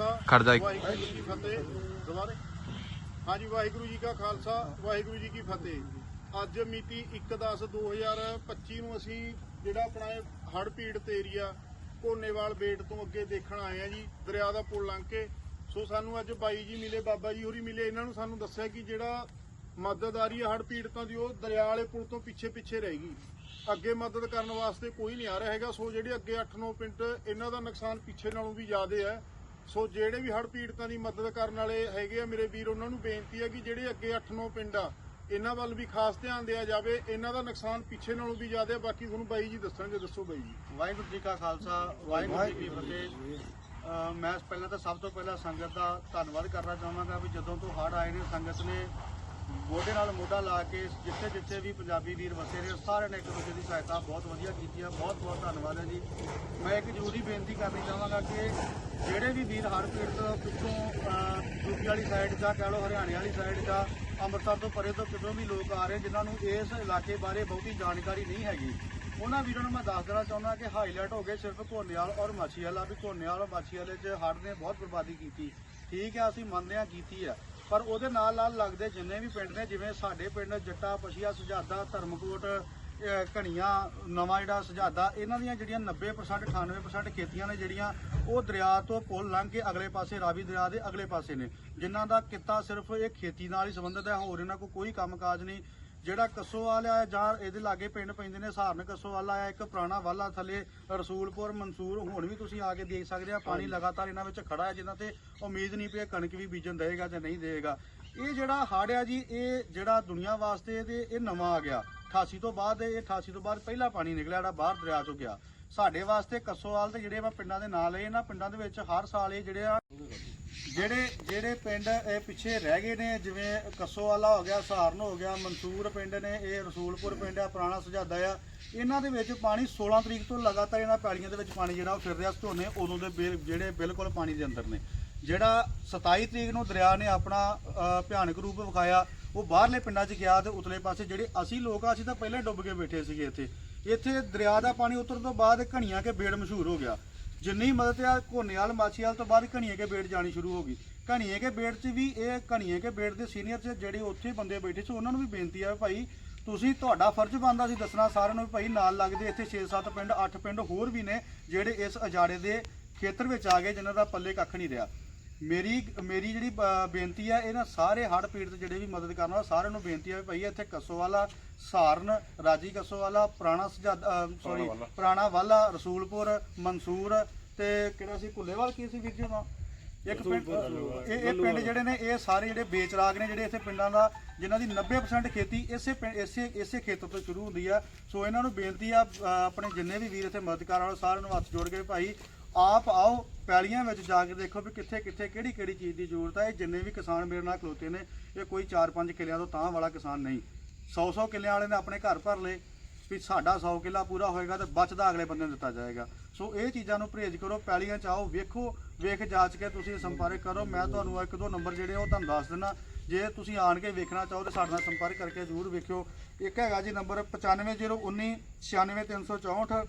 ਖਾਲਸਾ ਖੜ ਜਾ ਇੱਕ। ਵਾਹਿਗੁਰੂ ਜੀ ਕੀ ਫਤਿਹ। ਦੁਬਾਰੇ। ਹਾਂਜੀ ਵਾਹਿਗੁਰੂ ਜੀ ਕਾ ਖਾਲਸਾ ਵਾਹਿਗੁਰੂ ਜੀ ਕੀ ਫਤਿਹ। ਅੱਜ ਮਿਤੀ 1/10/2025 ਨੂੰ ਅਸੀਂ ਜਿਹੜਾ ਆਪਣਾ ਹੜ ਪੀੜਤ ਏਰੀਆ ਕੋਨੇਵਾਲ ਬੇਟ ਤੋਂ ਅੱਗੇ ਦੇਖਣ ਆਏ ਆ ਜੀ ਦਰਿਆ ਦਾ ਪੁਲ ਲੰਘ ਕੇ। ਸੋ ਸਾਨੂੰ ਅੱਜ ਬਾਈ ਜੀ ਮਿਲੇ ਬਾਬਾ ਜੀ ਹੋਰੀ ਮਿਲੇ ਇਹਨਾਂ ਨੂੰ ਸਾਨੂੰ ਦੱਸਿਆ ਕਿ ਜਿਹੜਾ ਮਦਦ ਆ ਰਹੀ ਹੈ ਹੜ ਪੀੜਤਾਂ ਦੀ ਉਹ ਦਰਿਆ ਵਾਲੇ ਪੁਲ ਤੋਂ ਪਿੱਛੇ ਪਿੱਛੇ ਰਹੇਗੀ ਅੱਗੇ ਮਦਦ ਕਰਨ ਵਾਸਤੇ ਕੋਈ ਨਹੀਂ ਆ ਰਿਹਾ ਹੈਗਾ ਸੋ ਜਿਹੜੇ ਅੱਗੇ 8-9 ਪਿੰਡ ਇਹਨਾਂ ਦਾ ਨੁਕਸਾਨ ਪਿੱਛੇ ਨਾਲੋਂ ਵੀ ਜ਼ਿਆਦਾ ਹੈ ਸੋ ਜਿਹੜੇ ਵੀ ਹੜ ਪੀੜਤਾਂ ਦੀ ਮਦਦ ਕਰਨ ਵਾਲੇ ਹੈਗੇ ਆ ਮੇਰੇ ਵੀਰ, ਉਹਨਾਂ ਨੂੰ ਬੇਨਤੀ ਹੈ ਕਿ ਜਿਹੜੇ ਅੱਗੇ 8-9 ਪਿੰਡ ਆ, ਇਹਨਾਂ ਵੱਲ ਵੀ ਖਾਸ ਧਿਆਨ ਦਿਆ ਜਾਵੇ। ਇਹਨਾਂ ਦਾ ਨੁਕਸਾਨ ਪਿੱਛੇ ਨਾਲੋਂ ਵੀ ਜ਼ਿਆਦਾ ਹੈ। ਬਾਕੀ ਤੁਹਾਨੂੰ ਬਾਈ ਜੀ ਦੱਸਣਗੇ ਦੱਸੋ ਬਾਈ ਜੀ। ਵਾਹਿਗੁਰੂ ਜੀ ਕਾ ਖਾਲਸਾ, ਵਾਹਿਗੁਰੂ ਜੀ ਕੀ ਫਤਿਹ। ਮੈਂ ਪਹਿਲਾਂ ਤਾਂ ਸਭ ਤੋਂ ਪਹਿਲਾਂ ਸੰਗਤ ਦਾ ਧੰਨਵਾਦ ਕਰਨਾ ਚਾਹਾਂਗਾ ਵੀ ਜਦੋਂ ਤੋਂ ਹੜ੍ਹ ਆਏ ਨੇ, ਸੰਗਤ ਨੇ ਮੋਢੇ ਨਾਲ ਮੋਢਾ ਲਾ ਕੇ ਜਿੱਥੇ ਜਿੱਥੇ ਵੀ ਪੰਜਾਬੀ ਵੀਰ ਵਸੇ ਨੇ ਸਾਰਿਆਂ ਨੇ ਇੱਕ ਦੂਜੇ ਦੀ ਸਹਾਇਤਾ ਬਹੁਤ ਵਧੀਆ ਕੀਤੀ ਆ। ਬਹੁਤ ਬਹੁਤ ਧੰਨਵਾਦ ਹੈ ਜੀ। ਮੈਂ ਇੱਕ ਜ਼ਰੂਰੀ ਬੇਨਤੀ ਕਰਨੀ ਚਾਹਾਂਗਾ ਕਿ ਜਿਹੜੇ ਵੀ ਵੀਰ ਹੜ੍ਹ ਪੀੜਤ ਪਿੱਛੋਂ ਅਹ, ਯੂਪੀ ਵਾਲੀ ਸਾਈਡ ਜਾਂ ਕਹਿ ਲਓ ਹਰਿਆਣੇ ਵਾਲੀ ਸਾਈਡ ਜਾਂ ਅੰਮ੍ਰਿਤਸਰ ਤੋਂ ਪਰੇ ਤੋਂ ਕਿਤੋਂ ਵੀ ਲੋਕ ਆ ਰਹੇ ਜਿਨ੍ਹਾਂ ਨੂੰ ਇਸ ਇਲਾਕੇ ਬਾਰੇ ਬਹੁਤੀ ਜਾਣਕਾਰੀ ਨਹੀਂ ਹੈਗੀ ਉਹਨਾਂ ਵੀਰਾਂ ਨੂੰ ਮੈਂ ਦੱਸ ਦੇਣਾ ਚਾਹੁੰਦਾ ਕਿ ਹਾਈਲਾਈਟ ਹੋ ਗਏ ਸਿਰਫ ਘੋਨੇਵਾਲ ਔਰ ਮਾਛੀਵਾਲਾ ਵੀ ਘੋਨੇਵਾਲ ਔਰ ਮਾਛੀਵਾਲੇ 'ਚ ਹੜ੍ਹ ਨੇ ਬਹੁਤ ਬਰਬਾਦੀ ਕੀਤੀ। ਠੀਕ ਹੈ ਅਸੀਂ ਮੰਨਦੇ ਹਾਂ ਕੀਤੀ ਹੈ। ਪਰ ਉਹਦੇ ਨਾਲ ਨਾਲ ਲੱਗਦੇ ਜਿੰਨੇ ਵੀ ਪਿੰਡ ਨੇ, ਜਿਵੇਂ ਸਾਡੇ ਪਿੰਡ ਜੱਟਾ ਪਸ਼ੀਆ ਸੁਜਾਦਾ, ਧਰਮਕੋਟ, ਅਹ, ਘਣੀਆਂ, ਨਵਾਂ ਜਿਹੜਾ ਸੁਝਾਦਾ ਇਹਨਾਂ ਦੀਆਂ ਜਿਹੜੀਆਂ 90% 98% ਖੇਤੀਆਂ ਨੇ ਜਿਹੜੀਆਂ, ਉਹ ਦਰਿਆ ਤੋਂ ਪੁਲ ਲੰਘ ਕੇ ਅਗਲੇ ਪਾਸੇ, ਰਾਵੀ ਦਰਿਆ ਦੇ ਅਗਲੇ ਪਾਸੇ ਨੇ। ਜਿਨ੍ਹਾਂ ਦਾ ਕਿੱਤਾ ਸਿਰਫ ਇਹ ਖੇਤੀ ਨਾਲ ਹੀ ਸੰਬੰਧਿਤ ਹੈ, ਹੋਰ ਇਹਨਾਂ ਕੋਲ ਕੋਈ ਕੰਮਕਾਜ ਨਹੀਂ। ਜਿਹੜਾ ਕੱਸੋਵਾਲ ਆ ਜਾਂ ਇਹਦੇ ਲਾਗੇ ਪਿੰਡ ਪੈਂਦੇ ਨੇ ਸਹਾਰਨ ਕੱਸੋਵਾਲ ਆ ਇੱਕ ਪੁਰਾਣਾ ਵਾਲਾ ਥੱਲੇ ਰਸੂਲਪੁਰ ਮਨਸੂਰ ਹੁਣ ਵੀ ਤੁਸੀਂ ਆ ਕੇ ਦੇਖ ਸਕਦੇ ਆ ਪਾਣੀ ਲਗਾਤਾਰ ਇਹਨਾਂ ਵਿੱਚ ਖੜਾ ਹੈ ਜਿਨ੍ਹਾਂ ਤੇ ਉਮੀਦ ਨਹੀਂ ਪਈ ਕਣਕ ਵੀ ਬੀਜਣ ਦੇਗਾ ਜਾਂ ਨਹੀਂ ਦੇਗਾ ਇਹ ਜਿਹੜਾ ਹੜ੍ਹ ਆ ਜੀ ਇਹ ਜਿਹੜਾ ਦੁਨੀਆ ਵਾਸਤੇ ਤੇ ਇਹ ਨਵਾਂ ਆ ਗਿਆ। 88 ਤੋਂ ਬਾਅਦ ਇਹ 88 ਤੋਂ ਬਾਅਦ ਪਹਿਲਾ ਪਾਣੀ ਨਿਕਲਿਆ ਜਿਹੜਾ ਬਾਹਰ ਦਰਿਆ ਚੋਂ ਗਿਆ। ਸਾਡੇ ਵਾਸਤੇ ਕੱਸੋਵਾਲ ਤੇ ਜਿਹੜੇ ਆਪਾਂ ਪਿੰਡਾਂ ਦੇ ਨਾਂ ਲਏ ਇਹਨਾਂ ਪਿੰਡਾਂ ਦੇ ਵਿੱਚ ਹਰ ਸਾਲ ਇਹ ਜਿਹੜੇ ਆ ਜਿਹੜੇ ਜਿਹੜੇ ਪਿੰਡ ਇਹ ਪਿੱਛੇ ਰਹਿ ਗਏ ਨੇ, ਜਿਵੇਂ ਕੱਸੋਵਾਲਾ ਹੋ ਗਿਆ, ਸਹਾਰਨ ਹੋ ਗਿਆ, ਮਨਸੂਰ ਪਿੰਡ ਨੇ, ਇਹ ਰਸੂਲਪੁਰ ਪਿੰਡ ਆ, ਪੁਰਾਣਾ ਸੁਜਾਦਾ ਆ, ਇਹਨਾਂ ਦੇ ਵਿੱਚ ਪਾਣੀ 16 ਤਰੀਕ ਤੋਂ ਲਗਾਤਾਰ ਇਹਨਾਂ ਪੈਲੀਆਂ ਦੇ ਵਿੱਚ ਪਾਣੀ ਜਿਹੜਾ ਉਹ ਫਿਰ ਰਿਹਾ, ਝੋਨੇ ਉਦੋਂ ਦੇ ਬਿਲ- ਜਿਹੜੇ ਬਿਲਕੁਲ ਪਾਣੀ ਦੇ ਅੰਦਰ ਨੇ। ਜਿਹੜਾ 27 ਤਰੀਕ ਨੂੰ ਦਰਿਆ ਨੇ ਆਪਣਾ ਭਿਆਨਕ ਰੂਪ ਵਿਖਾਇਆ, ਉਹ ਬਾਹਰਲੇ ਪਿੰਡਾਂ 'ਚ ਗਿਆ ਤੇ ਉਤਲੇ ਪਾਸੇ ਜਿਹੜੇ ਅਸੀਂ ਲੋਕ ਆ, ਅਸੀਂ ਤਾਂ ਪਹਿਲਾਂ ਹੀ ਡੁੱਬ ਕੇ ਬੈਠੇ ਸੀਗੇ ਇੱਥੇ। ਇੱਥੇ ਦਰਿਆ ਦਾ ਪਾਣੀ ਉਤਰਨ ਤੋਂ ਬਾਅਦ ਘਣੀਆਂ ਕੇ ਬੇੜ ਮਸ਼ਹੂਰ ਹੋ ਗਿਆ। ਜਿੰਨੀ ਮਦਦ ਆ ਘੋਨੇਵਾਲ ਮਾਛੀਵਾਲ ਤੋਂ ਬਾਅਦ ਘਣੀਏ ਕੇ ਬੇੜ ਜਾਣੀ ਸ਼ੁਰੂ ਹੋ ਗਈ। ਘਣੀਏ ਕੇ ਬੇੜ 'ਚ ਵੀ ਇਹ ਘਣੀਏ ਕੇ ਬੇੜ ਦੇ ਸੀਨੀਅਰ 'ਚ ਜਿਹੜੇ ਉੱਥੇ ਬੰਦੇ ਬੈਠੇ ਸੀ, ਉਹਨਾਂ ਨੂੰ ਵੀ ਬੇਨਤੀ ਆ ਭਾਈ, ਤੁਸੀਂ ਤੁਹਾਡਾ ਫਰਜ਼ ਬਣਦਾ ਸੀ ਦੱਸਣਾ ਸਾਰਿਆਂ ਨੂੰ ਵੀ ਭਾਈ ਨਾਲ ਲੱਗਦੇ ਇੱਥੇ 6-7 ਪਿੰਡ 8 ਪਿੰਡ ਹੋਰ ਵੀ ਨੇ, ਜਿਹੜੇ ਇਸ ਅਜਾੜੇ ਦੇ ਖੇਤਰ ਵਿੱਚ ਆ ਗਏ, ਜਿਨ੍ਹਾਂ ਦਾ ਪੱਲੇ ਕੱਖ ਨਹੀਂ ਰਿਹਾ। ਮੇਰੀ ਮੇਰੀ ਜਿਹੜੀ ਬ- ਬੇਨਤੀ ਹੈ ਇਹਨਾਂ ਸਾਰੇ ਹੜ੍ਹ ਪੀੜਤ ਜਿਹੜੇ ਵੀ ਮਦਦ ਕਰਨ ਵਾਲਾ ਸਾਰਿਆਂ ਨੂੰ ਬੇਨਤੀ ਹੈ ਵੀ ਭਾਈ ਇੱਥੇ ਕੱਸੋਵਾਲਾ ਸਹਾਰਨ ਰਾਜੀ ਕੱਸੋਵਾਲਾ ਪੁਰਾਣਾ ਸਜਾਦਾ ਸੌਰੀ ਪੁਰਾਣਾ ਵਾਲਾ। ਰਸੂਲਪੁਰ ਮਨਸੂਰ ਤੇ ਕਿਹੜਾ ਸੀ ਭੁੱਲੇਵਾਲ ਕੀ ਸੀ ਵੀਰ ਜੀ ਦਾ ਇੱਕ ਪਿੰਡ ਇਹ ਇਹ ਪਿੰਡ ਜਿਹੜੇ ਨੇ ਇਹ ਸਾਰੇ ਜਿਹੜੇ ਬੇਚਰਾਗ ਨੇ ਜਿਹੜੇ ਇੱਥੇ ਪਿੰਡਾਂ ਦਾ ਜਿਨ੍ਹਾਂ ਦੀ 90% ਖੇਤੀ ਇਸੇ ਪਿੰਡ ਇਸੇ ਇਸੇ ਖੇਤਰ ਤੋਂ ਸ਼ੁਰੂ ਹੁੰਦੀ ਆ। ਸੋ ਇਹਨਾਂ ਨੂੰ ਬੇਨਤੀ ਆ ਅ, ਆਪਣੇ ਜਿੰਨੇ ਵੀ ਵੀਰ ਇੱਥੇ ਮਦਦ ਕਰਨ ਵਾਲੇ ਸਾਰਿਆਂ ਨੂੰ ਹੱਥ ਜੋੜ ਕੇ ਭਾਈ ਆਪ ਆਓ, ਪੈਲੀਆਂ ਵਿੱਚ ਜਾ ਕੇ ਦੇਖੋ ਵੀ ਕਿੱਥੇ ਕਿੱਥੇ ਕਿਹੜੀ ਕਿਹੜੀ ਚੀਜ਼ ਦੀ ਜ਼ਰੂਰਤ ਹੈ ਇਹ ਜਿੰਨੇ ਵੀ ਕਿਸਾਨ ਮੇਰੇ ਨਾਲ ਖਲੋਤੇ ਨੇ, ਇਹ ਕੋਈ 4-5 ਕਿੱਲਿਆਂ ਤੋਂ ਤਾਂ ਵਾਲਾ ਕਿਸਾਨ ਨਹੀਂ। 100-100 ਕਿੱਲਿਆਂ ਵਾਲੇ ਨੇ ਆਪਣੇ ਘਰ ਭਰ ਲਏ, ਵੀ ਸਾਡਾ 100 ਕਿੱਲਾ ਪੂਰਾ ਹੋਏਗਾ ਤੇ ਬਚਦਾ ਅਗਲੇ ਬੰਦੇ ਨੂੰ ਦਿੱਤਾ ਜਾਏਗਾ। ਸੋ ਇਹ ਚੀਜ਼ਾਂ ਨੂੰ ਪਰਹੇਜ਼ ਕਰੋ, ਪੈਲੀਆਂ ਚ ਆਓ, ਵੇਖੋ, ਵੇਖ ਜਾਚ ਕੇ ਤੁਸੀਂ ਸੰਪਰਕ ਕਰੋ। ਮੈਂ ਤੁਹਾਨੂੰ ਇੱਕ ਦੋ ਨੰਬਰ ਜਿਹੜੇ ਉਹ ਤੁਹਾਨੂੰ ਦੱਸ ਦਿੰਦਾ। ਜੇ ਤੁਸੀਂ ਆਣ ਕੇ ਵੇਖਣਾ ਚਾਹੋ ਤੇ ਸਾਡੇ ਨਾਲ ਸੰਪਰਕ ਕਰਕੇ ਜ਼ਰੂਰ ਵੇਖਿਓ। ਇੱਕ ਹੈਗਾ ਜੀ ਨੰਬਰ 95019 96364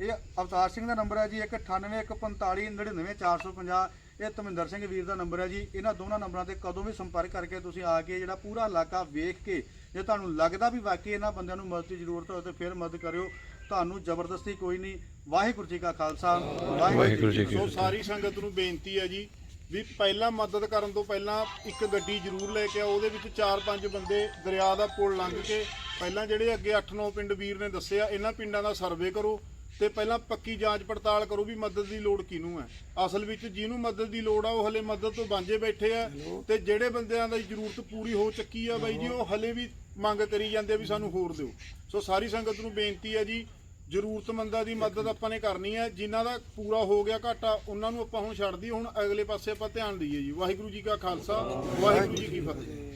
ਇਹ ਅਵਤਾਰ ਸਿੰਘ ਦਾ ਨੰਬਰ ਹੈ ਜੀ ਇੱਕ 9815499450 ਇਹ ਧਰਮਿੰਦਰ ਸਿੰਘ ਵੀਰ ਦਾ ਨੰਬਰ ਹੈ ਜੀ। ਇਹਨਾਂ ਦੋਨਾਂ ਨੰਬਰਾਂ ਤੇ ਕਦੋਂ ਵੀ ਸੰਪਰਕ ਕਰਕੇ ਤੁਸੀਂ ਆ ਕੇ ਜਿਹੜਾ ਪੂਰਾ ਇਲਾਕਾ ਵੇਖ ਕੇ ਜੇ ਤੁਹਾਨੂੰ ਲੱਗਦਾ ਵੀ ਵਾਕਈ ਇਹਨਾਂ ਬੰਦਿਆਂ ਨੂੰ ਮਦਦ ਦੀ ਜ਼ਰੂਰਤ ਹੋਵੇ ਤੇ ਫਿਰ ਮਦਦ ਕਰਿਓ। ਤੁਹਾਨੂੰ ਜ਼ਬਰਦਸਤੀ ਕੋਈ ਨਹੀਂ। ਵਾਹਿਗੁਰੂ ਜੀ ਕਾ ਖਾਲਸਾ। ਵਾਹਿਗੁਰੂ ਜੀ ਕੀ ਸੋ ਸਾਰੀ ਸੰਗਤ ਨੂੰ ਬੇਨਤੀ ਹੈ ਜੀ ਵੀ ਪਹਿਲਾਂ ਮਦਦ ਕਰਨ ਤੋਂ ਪਹਿਲਾਂ ਇੱਕ ਗੱਡੀ ਜ਼ਰੂਰ ਲੈ ਕੇ ਆਓ। ਉਹਦੇ ਵਿੱਚ 4-5 ਬੰਦੇ ਦਰਿਆ ਦਾ ਪੁਲ ਲੰਘ ਕੇ ਪਹਿਲਾਂ ਜਿਹੜੇ ਅੱਗੇ 8-9 ਪਿੰਡ ਵੀਰ ਨੇ ਦੱਸਿਆ ਇਹਨਾਂ ਪਿੰਡਾਂ ਦਾ ਸਰਵੇ ਕਰੋ। ਤੇ ਪਹਿਲਾਂ ਪੱਕੀ ਜਾਂਚ ਪੜਤਾਲ ਕਰੋ ਵੀ ਮਦਦ ਦੀ ਲੋੜ ਕਿਹਨੂੰ ਹੈ। ਅਸਲ ਵਿੱਚ ਜਿਹਨੂੰ ਮਦਦ ਦੀ ਲੋੜ ਆ ਉਹ ਹਲੇ ਮਦਦ ਤੋਂ ਵਾਂਝੇ ਬੈਠੇ ਆ ਤੇ ਜਿਹੜੇ ਬੰਦਿਆਂ ਦੀ ਜ਼ਰੂਰਤ ਪੂਰੀ ਹੋ ਚੱਕੀ ਆ ਬਾਈ ਜੀ ਉਹ ਹਲੇ ਵੀ ਮੰਗ ਕਰੀ ਜਾਂਦੇ ਆ ਵੀ ਸਾਨੂੰ ਹੋਰ ਦਿਓ। ਸੋ ਸਾਰੀ ਸੰਗਤ ਨੂੰ ਬੇਨਤੀ ਹੈ ਜੀ ਜ਼ਰੂਰਤਮੰਦਾਂ ਦੀ ਮਦਦ ਆਪਾਂ ਨੇ ਕਰਨੀ ਹੈ ਜਿਨ੍ਹਾਂ ਦਾ ਪੂਰਾ ਹੋ ਗਿਆ ਘਾਟਾ ਉਹਨਾਂ ਨੂੰ ਆਪਾਂ ਹੁਣ ਛੱਡ ਦਈਏ। ਹੁਣ ਅਗਲੇ ਪਾਸੇ ਆਪਾਂ ਧਿਆਨ ਦਈਏ ਜੀ। ਵਾਹਿਗੁਰੂ ਜੀ ਕਾ ਖਾਲਸਾ ਵਾਹਿਗੁਰੂ ਜੀ ਕੀ ਫਤਿਹ।